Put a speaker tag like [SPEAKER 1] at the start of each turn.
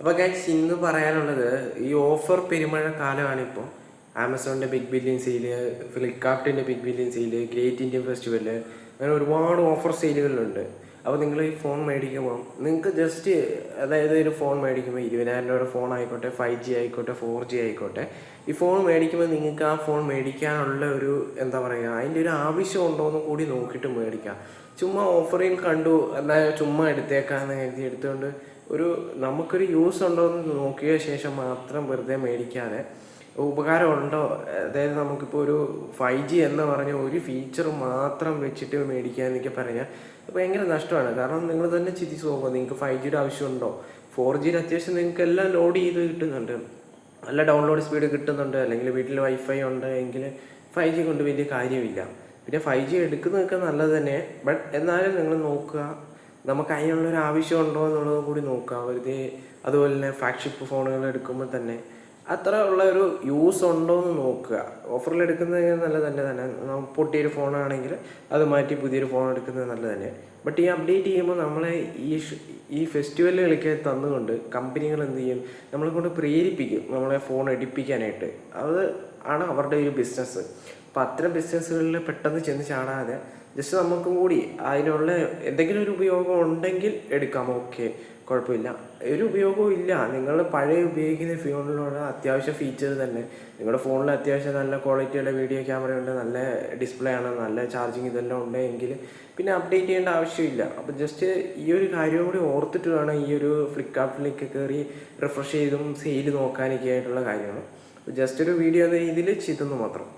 [SPEAKER 1] അപ്പോൾ ഗൈസ് ഇന്ന് പറയാനുള്ളത് ഈ ഓഫർ പെരുമഴ കാലമാണ് ഇപ്പോൾ ആമസോണിന്റെ big billion sale ഫ്ലിപ്കാർട്ടിന്റെ big billion sale great Indian festival അങ്ങനെ ഒരുപാട് ഓഫർ സെയിലുകളുണ്ട് അപ്പോൾ നിങ്ങൾ ഈ ഫോൺ മേടിക്കുമ്പോൾ നിങ്ങൾക്ക് ജസ്റ്റ് അതായത് ഒരു ഫോൺ മേടിക്കുമ്പോൾ ഇരുപതിനായിരം രൂപയുടെ ഫോൺ ആയിക്കോട്ടെ ഫൈവ് ജി ആയിക്കോട്ടെ ഫോർ ജി ആയിക്കോട്ടെ ഈ ഫോൺ മേടിക്കുമ്പോൾ നിങ്ങൾക്ക് ആ ഫോൺ മേടിക്കാനുള്ള ഒരു എന്താ പറയുക അതിന്റെ ഒരു ആവശ്യം ഉണ്ടോ എന്ന് കൂടി നോക്കിയിട്ട് മേടിക്കാം. ചുമ്മാ ഓഫറിൽ കണ്ടു എന്താ ചുമ്മാ എടുത്തേക്കാന്ന് കരുതി എടുത്തുകൊണ്ട് ഒരു നമുക്കൊരു യൂസ് ഉണ്ടോ എന്ന് നോക്കിയ ശേഷം മാത്രം വെറുതെ മേടിക്കാതെ ഉപകാരമുണ്ടോ? അതായത് നമുക്കിപ്പോൾ ഒരു ഫൈവ് ജി എന്ന് പറഞ്ഞ ഒരു ഫീച്ചർ മാത്രം വെച്ചിട്ട് മേടിക്കുക എന്നൊക്കെ പറഞ്ഞാൽ ഭയങ്കര നഷ്ടമാണ്. കാരണം നിങ്ങൾ തന്നെ ചിന്തിച്ച് നോക്കുക നിങ്ങൾക്ക് ഫൈവ് ജിയുടെ ആവശ്യമുണ്ടോ? ഫോർ ജിയിൽ അത്യാവശ്യം നിങ്ങൾക്ക് എല്ലാം ലോഡ് ചെയ്ത് കിട്ടുന്നുണ്ട്. നല്ല ഡൗൺലോഡ് സ്പീഡ് കിട്ടുന്നുണ്ട്. അല്ലെങ്കിൽ വീട്ടിൽ വൈഫൈ ഉണ്ട് എങ്കിൽ ഫൈവ് ജി കൊണ്ട് വലിയ കാര്യമില്ല. പിന്നെ ഫൈവ് ജി എടുക്കുന്നതൊക്കെ നല്ലത് തന്നെ. ബട്ട് എന്നാലും നിങ്ങൾ നോക്കുക നമുക്ക് അതിനുള്ളൊരു ആവശ്യമുണ്ടോ എന്നുള്ളത് കൂടി നോക്കുക വെറുതെ അതുപോലെ തന്നെ ഫ്ലാഗ്ഷിപ്പ് ഫോണുകൾ എടുക്കുമ്പോൾ തന്നെ അത്ര ഉള്ള ഒരു യൂസ് ഉണ്ടോ എന്ന് നോക്കുക. ഓഫറിൽ എടുക്കുന്നത് നല്ലത് തന്നെ തന്നെ. പൊട്ടിയൊരു ഫോണാണെങ്കിൽ അത് മാറ്റി പുതിയൊരു ഫോൺ എടുക്കുന്നത് നല്ല തന്നെ. ബട്ട് ഈ അപ്ഡേറ്റ് ചെയ്യുമ്പോൾ നമ്മളെ ഈ ഈ ഫെസ്റ്റിവലുകളൊക്കെ തന്നുകൊണ്ട് കമ്പനികൾ എന്ത് ചെയ്യും? നമ്മളെ കൊണ്ട് പ്രേരിപ്പിക്കും. നമ്മളെ ഫോൺ എടുപ്പിക്കാനായിട്ട് അത് ആണ് അവരുടെ ഒരു ബിസിനസ് അപ്പം അത്തരം ബിസിനസ്സുകളിൽ പെട്ടെന്ന് ചെന്ന് ചാടാതെ ജസ്റ്റ് നമുക്കും കൂടി അതിനുള്ള എന്തെങ്കിലും ഒരു ഉപയോഗം ഉണ്ടെങ്കിൽ എടുക്കാം. ഓക്കെ കുഴപ്പമില്ല. ഒരു ഉപയോഗവും ഇല്ല. നിങ്ങൾ പഴയ ഉപയോഗിക്കുന്ന ഫോണിലുള്ള അത്യാവശ്യ ഫീച്ചർ തന്നെ. നിങ്ങളുടെ ഫോണിൽ അത്യാവശ്യം നല്ല ക്വാളിറ്റിയുള്ള വീഡിയോ ക്യാമറ ഉണ്ട്. നല്ല ഡിസ്പ്ലേ ആണ്. നല്ല ചാർജിങ് ഇതെല്ലാം ഉണ്ടെങ്കിൽ പിന്നെ അപ്ഡേറ്റ് ചെയ്യേണ്ട ആവശ്യമില്ല. അപ്പോൾ ജസ്റ്റ് ഈ ഒരു കാര്യം കൂടി ഓർത്തിട്ട് വേണം ഈ ഒരു ഫ്ലിപ്കാർട്ടിലേക്ക് കയറി റിഫ്രഷ് ചെയ്തും സെയിൽ നോക്കാനൊക്കെ ആയിട്ടുള്ള കാര്യമാണ് ജസ്റ്റ് ഒരു വീഡിയോ എന്ന രീതിയിൽ മാത്രം.